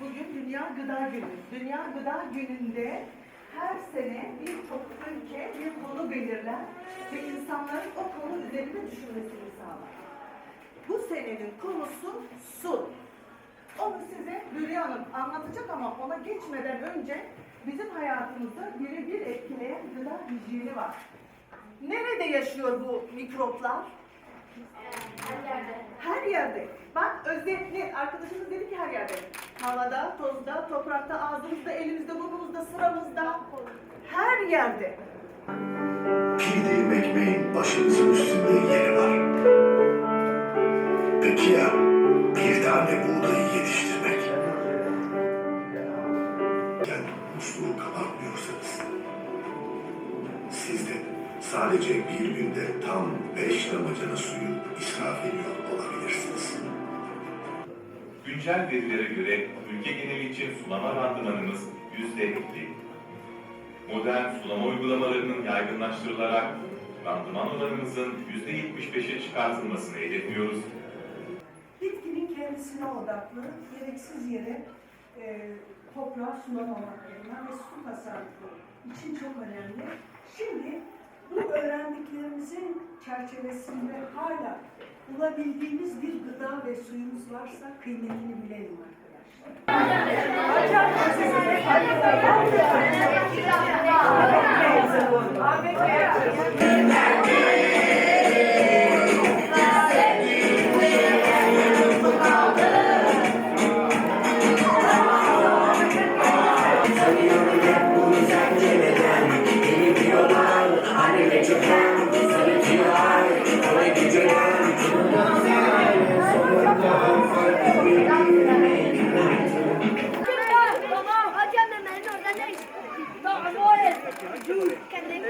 Bugün Dünya Gıda Günü. Dünya Gıda Günü'nde her sene birçok ülke bir konu belirler ve insanların o konu üzerinde düşünmesini sağlar. Bu senenin konusu su. Onu size Hülya Hanım anlatacak ama ona geçmeden önce bizim hayatımızda birebir etkileyen gıda hijyeni var. Nerede yaşıyor bu mikroplar? Her yerde. Bak özetli. Arkadaşımız dedi ki her yerde. Havada, tozda, toprakta, ağzımızda, elimizde, burnumuzda, sıramızda. Her yerde. Pişirdiğim ekmeğin başınızın üstünde yeri var. Peki ya bir tane buğdayı yetiştirmek? Yani musluğu kapatmıyorsanız. Siz de sadece bir günde tam beş damacana suyu israf Güncel verilere göre ülke geneli için sulama randımanımız %50. Modern sulama uygulamalarının yaygınlaştırılarak randıman oranımızın %75'e çıkartılmasını hedefliyoruz. Bitkinin kendisine odaklı, gereksiz yere e, toprağı sulamamaklarına ve su tasarrufu için çok önemli. Şimdi bu öğrendiklerimizin çerçevesinde hala bulabildiğimiz bir gıda ve suyumuz varsa kıymetini bilelim arkadaşlar. Tamam? Tamam, oraya. Kendine